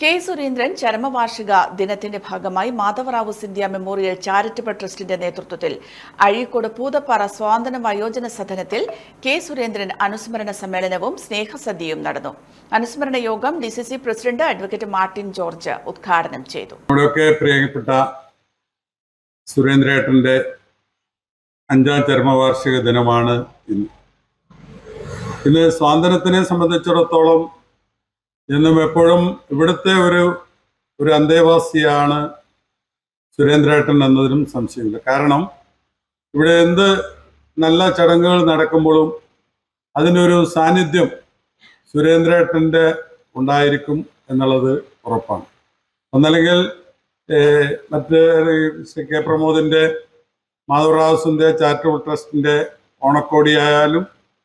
K Surendran ചരമവാർഷിക ദിനത്തിന്റെ ഭാഗമായി Madhav Rao Scindia memorial charitable ട്രസ്റ്റിന്റെ നേതൃത്വത്തിൽ അഴീക്കോട് പൂതപ്പാറ സ്വാതന്ത്ര്യ വയോജന സദനത്തിൽ കെ സുരേന്ദ്രൻ അനുസ്മരണ സമ്മേളനവും സ്നേഹസദ്യയും നടന്നു. അനുസ്മരണ യോഗം D C C president advocate Martin George ഉദ്ഘാടനം ചെയ്തു. പ്രിയപ്പെട്ട സുരേന്ദ്രേട്ടന്റെ അഞ്ചാം ചരമവാർഷിക ദിനമാണ് ഇന്ന്. ഇന്ന് സ്വാതന്ത്ര്യത്തിനെ സംബന്ധിച്ചിടത്തോളം എന്നും എപ്പോഴും ഇവിടുത്തെ ഒരു ഒരു അന്തേവാസിയാണ് സുരേന്ദ്രേട്ടൻ എന്നതിലും സംശയമില്ല. കാരണം ഇവിടെ എന്ത് നല്ല ചടങ്ങുകൾ നടക്കുമ്പോഴും അതിനൊരു സാന്നിധ്യം സുരേന്ദ്രേട്ടന്റെ ഉണ്ടായിരിക്കും എന്നുള്ളത് ഉറപ്പാണ്. ഒന്നല്ലെങ്കിൽ മറ്റേ കെ പ്രമോദിന്റെ മാധവറാവ് സുന്ദയ ചാരിറ്റബിൾ ട്രസ്റ്റിന്റെ ഓണക്കോടിയായാലും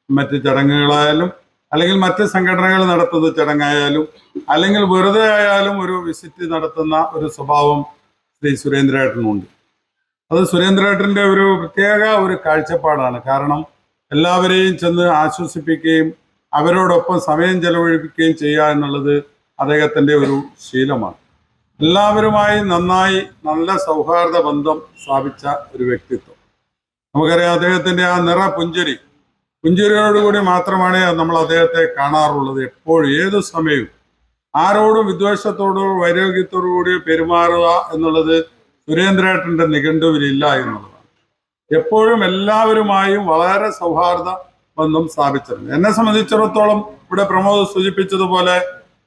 മറ്റ് ചടങ്ങുകളായാലും അല്ലെങ്കിൽ മറ്റ് സംഘടനകൾ നടത്തുന്ന ചടങ്ങായാലും അല്ലെങ്കിൽ വെറുതെ ആയാലും ഒരു വിസിറ്റ് നടത്തുന്ന ഒരു സ്വഭാവം ശ്രീ സുരേന്ദ്രേട്ടനുണ്ട്. അത് സുരേന്ദ്രേട്ടന്റെ ഒരു പ്രത്യേക ഒരു കാഴ്ചപ്പാടാണ്. കാരണം എല്ലാവരെയും ചെന്ന് ആശ്വസിപ്പിക്കുകയും അവരോടൊപ്പം സമയം ചെലവഴിപ്പിക്കുകയും ചെയ്യുക എന്നുള്ളത് അദ്ദേഹത്തിന്റെ ഒരു ശീലമാണ്. എല്ലാവരുമായി നന്നായി നല്ല സൗഹാർദ്ദ ബന്ധം സ്ഥാപിച്ച ഒരു വ്യക്തിത്വം. നമുക്കറിയാം അദ്ദേഹത്തിന്റെ ആ നിറ പുഞ്ചിരി പുഞ്ചിരിയോടുകൂടി മാത്രമാണ് നമ്മൾ അദ്ദേഹത്തെ കാണാറുള്ളത്. എപ്പോഴും ഏത് സമയവും ആരോടും വിദ്വേഷത്തോടോ വൈരോഗ്യത്തോടു കൂടി പെരുമാറുക എന്നുള്ളത് സുരേന്ദ്രേട്ടന്റെ നിഘണ്ടുവിലില്ല എന്നുള്ളതാണ്. എപ്പോഴും എല്ലാവരുമായും വളരെ സൗഹാർദ്ദ ബന്ധം സ്ഥാപിച്ചിരുന്നു. എന്നെ സംബന്ധിച്ചിടത്തോളം ഇവിടെ പ്രമോദ് സൂചിപ്പിച്ചതുപോലെ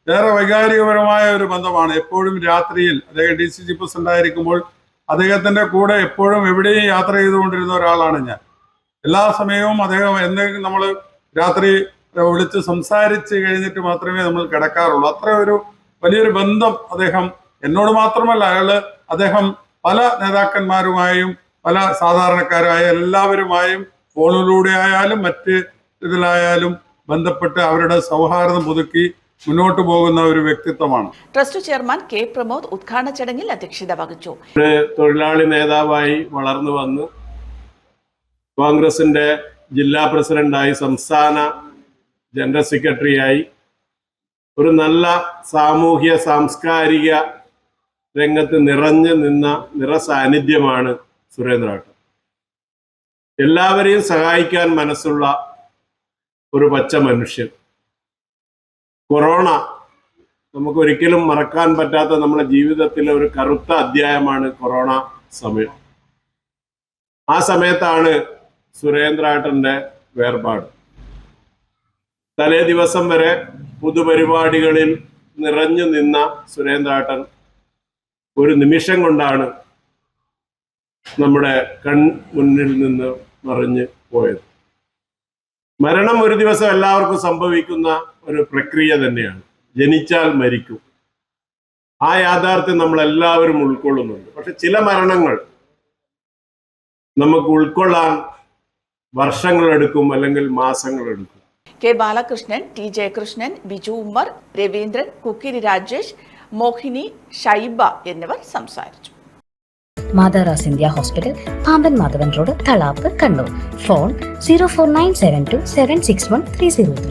ഏറെ വൈകാരികപരമായ ഒരു ബന്ധമാണ്. എപ്പോഴും രാത്രിയിൽ അദ്ദേഹം ഡി സി ജി പ്രസിഡന്റ് ആയിരിക്കുമ്പോൾ അദ്ദേഹത്തിന്റെ കൂടെ എപ്പോഴും എവിടെയും യാത്ര ചെയ്തുകൊണ്ടിരുന്ന ഒരാളാണ് ഞാൻ. എല്ലാ സമയവും അദ്ദേഹം എന്തെങ്കിലും നമ്മൾ രാത്രി വിളിച്ച് സംസാരിച്ച് കഴിഞ്ഞിട്ട് മാത്രമേ നമ്മൾ കിടക്കാറുള്ളൂ. അത്ര ഒരു വലിയൊരു ബന്ധം അദ്ദേഹം എന്നോട് മാത്രമല്ല അയാൾ അദ്ദേഹം പല നേതാക്കന്മാരുമായും പല സാധാരണക്കാരായ എല്ലാവരുമായും ഫോണിലൂടെ ആയാലും മറ്റ് ഇതിലായാലും ബന്ധപ്പെട്ട് അവരുടെ സൗഹാർദ്ദം പുതുക്കി മുന്നോട്ട് പോകുന്ന ഒരു വ്യക്തിത്വമാണ്. ട്രസ്റ്റ് ചെയർമാൻ കെ പ്രമോദ് ഉദ്ഘാടന ചടങ്ങിൽ അധ്യക്ഷത വഹിച്ചു. തൊഴിലാളി നേതാവായി വളർന്നു വന്നു കോൺഗ്രസിന്റെ ജില്ലാ പ്രസിഡന്റായി സംസ്ഥാന ജനറൽ സെക്രട്ടറിയായി ഒരു നല്ല സാമൂഹ്യ സാംസ്കാരിക രംഗത്ത് നിറഞ്ഞു നിന്ന നിറസാന്നിധ്യമാണ് സുരേന്ദ്രേട്ടൻ. എല്ലാവരെയും സഹായിക്കാൻ മനസ്സുള്ള ഒരു പച്ച മനുഷ്യൻ. കൊറോണ നമുക്ക് ഒരിക്കലും മറക്കാൻ പറ്റാത്ത നമ്മുടെ ജീവിതത്തിലെ ഒരു കറുത്ത അധ്യായമാണ് കൊറോണ സമയം. ആ സമയത്താണ് സുരേന്ദ്രേട്ടന്റെ വേർപാട്. തലേ ദിവസം വരെ പുതുപരിപാടികളിൽ നിറഞ്ഞു നിന്ന സുരേന്ദ്രാട്ടൻ ഒരു നിമിഷം കൊണ്ടാണ് നമ്മുടെ കൺ മുന്നിൽ നിന്ന് മറിഞ്ഞ് പോയത്. മരണം ഒരു ദിവസം എല്ലാവർക്കും സംഭവിക്കുന്ന ഒരു പ്രക്രിയ തന്നെയാണ്. ജനിച്ചാൽ മരിക്കും. ആ യാഥാർത്ഥ്യം നമ്മൾ എല്ലാവരും ഉൾക്കൊള്ളുന്നുണ്ട്. പക്ഷെ ചില മരണങ്ങൾ നമുക്ക് ഉൾക്കൊള്ളാൻ വർഷങ്ങളെടുക്കും അല്ലെങ്കിൽ മാസങ്ങളെടുക്കും. കെ ബാലകൃഷ്ണൻ ടി ജയകൃഷ്ണൻ ബിജു ഉമ്മർ രവീന്ദ്രൻ കുക്കിരി രാജേഷ് മോഹിനി ഷൈബ എന്നിവർ സംസാരിച്ചു. മാതാറാസ് India hospital Pamban Madhavan road Thalap Kannur. Phone zero four nine seven two seven six one three zero three